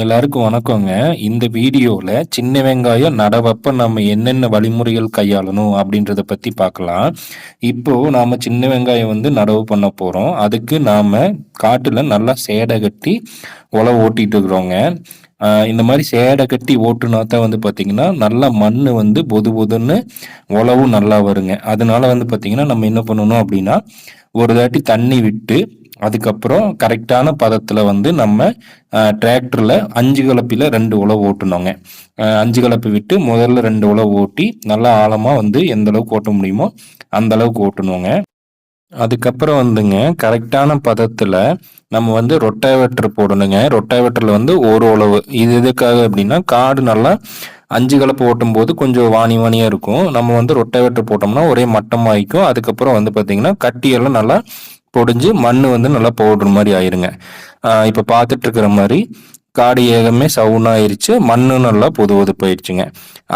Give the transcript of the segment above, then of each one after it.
எல்லாருக்கும் வணக்கங்க. இந்த வீடியோவில் சின்ன வெங்காயம் நடவப்ப நம்ம என்னென்ன வழிமுறைகள் கையாளணும் அப்படின்றத பற்றி பார்க்கலாம். இப்போ நாம் சின்ன வெங்காயம் வந்து நடவு பண்ண போகிறோம் அதுக்கு நாம் காட்டில் நல்லா சேடை கட்டி உழவு ஓட்டிகிட்டு இருக்கிறோங்க. இந்த மாதிரி சேடை கட்டி ஓட்டுனா தான் வந்து பார்த்திங்கன்னா நல்லா மண் வந்து பொது பொதுன்னு உழவும் நல்லா வருங்க. அதனால வந்து பார்த்திங்கன்னா நம்ம என்ன பண்ணணும் அப்படின்னா, ஒரு தாட்டி தண்ணி விட்டு அதுக்கப்புறம் கரெக்டான பதத்தில் வந்து நம்ம டிராக்டரில் அஞ்சு கலப்பில் ரெண்டு உழவு ஓட்டணுங்க அஞ்சு கலப்பு விட்டு முதல்ல ரெண்டு உழவு ஓட்டி நல்லா ஆழமாக வந்து எந்த அளவுக்கு ஓட்ட முடியுமோ அந்த அளவுக்கு ஓட்டணுங்க அதுக்கப்புறம் வந்துங்க கரெக்டான பதத்தில் நம்ம வந்து ரொட்டாவேட்டர் போடணுங்க. ரொட்டைவெட்டரில் வந்து ஒரு உழவு இது எதுக்காக அப்படின்னா காடு நல்லா அஞ்சு கலப்பு ஓட்டும் போது கொஞ்சம் வாணி வாணியாக இருக்கும். நம்ம வந்து ரொட்டாவேட்டர் போட்டோம்னா ஒரே மட்டமாகிக்கும் அதுக்கப்புறம் வந்து பார்த்தீங்கன்னா கட்டியெல்லாம் நல்லா பொடிஞ்சு மண் வந்து நல்லா பவுடர் மாதிரி ஆயிருங்க. இப்போ பார்த்துட்டு இருக்கிற மாதிரி காடு ஏகமே சவுனாயிருச்சு மண்ணு நல்லா பொது போயிடுச்சுங்க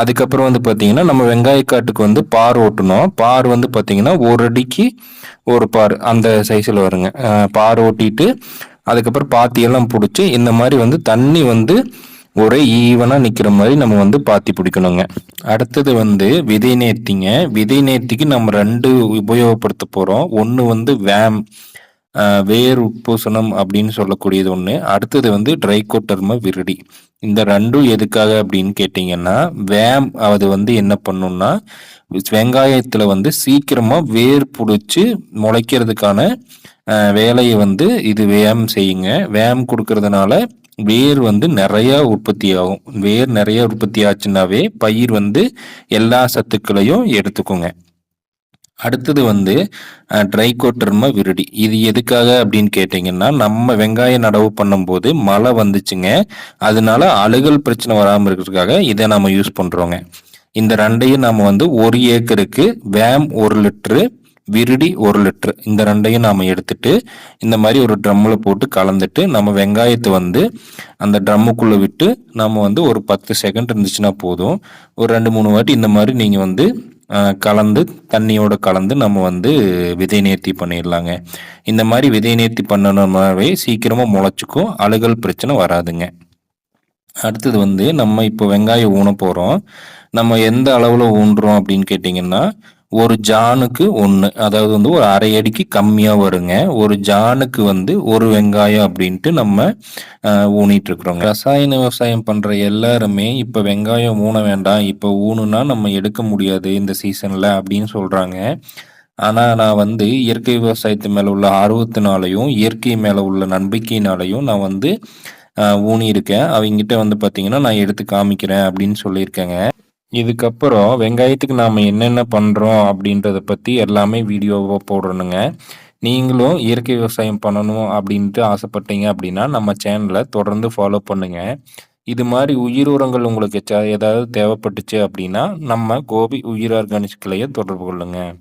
அதுக்கப்புறம் வந்து பார்த்தீங்கன்னா நம்ம வெங்காய காட்டுக்கு வந்து பார் ஓட்டணும் பார் வந்து பார்த்தீங்கன்னா ஒரு அடிக்கு ஒரு பார் அந்த சைஸில் வருங்க. பார் ஓட்டிட்டு அதுக்கப்புறம் பாத்தியெல்லாம் பிடிச்சி இந்த மாதிரி வந்து தண்ணி வந்து ஒரே ஈவனாக நிற்கிற மாதிரி நம்ம வந்து பாத்தி பிடிக்கணுங்க. அடுத்தது வந்து விதை நேர்த்திங்க. விதை நேர்த்திக்கு நம்ம ரெண்டு உபயோகப்படுத்த போகிறோம் ஒன்று வந்து வேம் வேர் உட்பூசணம் அப்படின்னு சொல்லக்கூடியது ஒன்று அடுத்தது வந்து ட்ரைகோட்டர்ம விருடி. இந்த ரெண்டும் எதுக்காக அப்படின்னு கேட்டிங்கன்னா வேம் அது வந்து என்ன பண்ணும்னா வெங்காயத்தில் வந்து சீக்கிரமாக வேர் பிடிச்சி முளைக்கிறதுக்கான வேலையை வந்து இது வேம் செய்யுங்க. வேம் கொடுக்கறதுனால வேர் வந்து நிறைய உற்பத்தி ஆகும் வேர் நிறைய உற்பத்தி ஆச்சுன்னாவே பயிர் வந்து எல்லா சத்துக்களையும் எடுத்துக்கோங்க. அடுத்தது வந்து ட்ரைகோட்டர்ம விருடி. இது எதுக்காக அப்படின்னு கேட்டிங்கன்னா நம்ம வெங்காயம் நடவு பண்ணும்போது மழை வந்துச்சுங்க. அதனால அழுகல் பிரச்சனை வராமல் இருக்கிறதுக்காக இதை நம்ம யூஸ் பண்ணுறோங்க இந்த ரெண்டையும் நம்ம வந்து ஒரு ஏக்கருக்கு வேம் ஒரு லிட்ரு விருடி ஒரு லிட்டரு. இந்த ரெண்டையும் நாம் எடுத்துட்டு இந்த மாதிரி ஒரு ட்ரம்மில் போட்டு கலந்துட்டு நம்ம வெங்காயத்தை வந்து அந்த ட்ரம்முக்குள்ளே விட்டு நம்ம வந்து ஒரு பத்து செகண்ட் இருந்துச்சுன்னா போதும். ஒரு ரெண்டு மூணு வாட்டி இந்த மாதிரி நீங்கள் வந்து கலந்து தண்ணியோட கலந்து நம்ம வந்து விதை நேர்த்தி பண்ணிடலாங்க. இந்த மாதிரி விதை நேர்த்தி பண்ணணுமாவே சீக்கிரமாக முளைச்சிக்கும் அழுகல் பிரச்சனை வராதுங்க. அடுத்தது வந்து நம்ம இப்போ வெங்காயம் ஊன போகிறோம் நம்ம எந்த அளவில் ஊன்றோம் அப்படின்னு கேட்டிங்கன்னா ஒரு ஜானுக்கு ஒன்று அதாவது வந்து ஒரு அரை அடிக்கு கம்மியாக வருங்க. ஒரு ஜானுக்கு வந்து ஒரு வெங்காயம் அப்படின்ட்டு நம்ம ஊனிட்டு இருக்கிறோங்க ரசாயன விவசாயம் பண்ணுற எல்லாருமே இப்போ வெங்காயம் ஊன வேண்டாம் இப்போ ஊனுனா நம்ம எடுக்க முடியாது இந்த சீசனில் அப்படின்னு சொல்கிறாங்க ஆனால் நான் வந்து இயற்கை விவசாயத்து மேலே உள்ள ஆர்வத்தினாலையும் இயற்கை மேலே உள்ள நம்பிக்கையினாலையும் நான் வந்து ஊனியிருக்கேன். அவங்ககிட்ட வந்து பார்த்தீங்கன்னா நான் எடுத்து காமிக்கிறேன் அப்படின்னு சொல்லியிருக்கேங்க. இதுக்கப்புறம் வெங்காயத்துக்கு நாம் என்னென்ன பண்ணுறோம் அப்படின்றத பற்றி எல்லாமே வீடியோவாக போடுறணுங்க நீங்களும் இயற்கை விவசாயம் பண்ணணும் அப்படின்ட்டு ஆசைப்பட்டீங்க அப்படின்னா நம்ம சேனலை தொடர்ந்து ஃபாலோ பண்ணுங்க. இது மாதிரி உயிர் உரங்கள் உங்களுக்கு ஏதாவது தேவைப்பட்டுச்சு அப்படின்னா நம்ம கோபி உயிர் ஆர்கானிக்ஸ்களையே தொடர்பு கொள்ளுங்கள்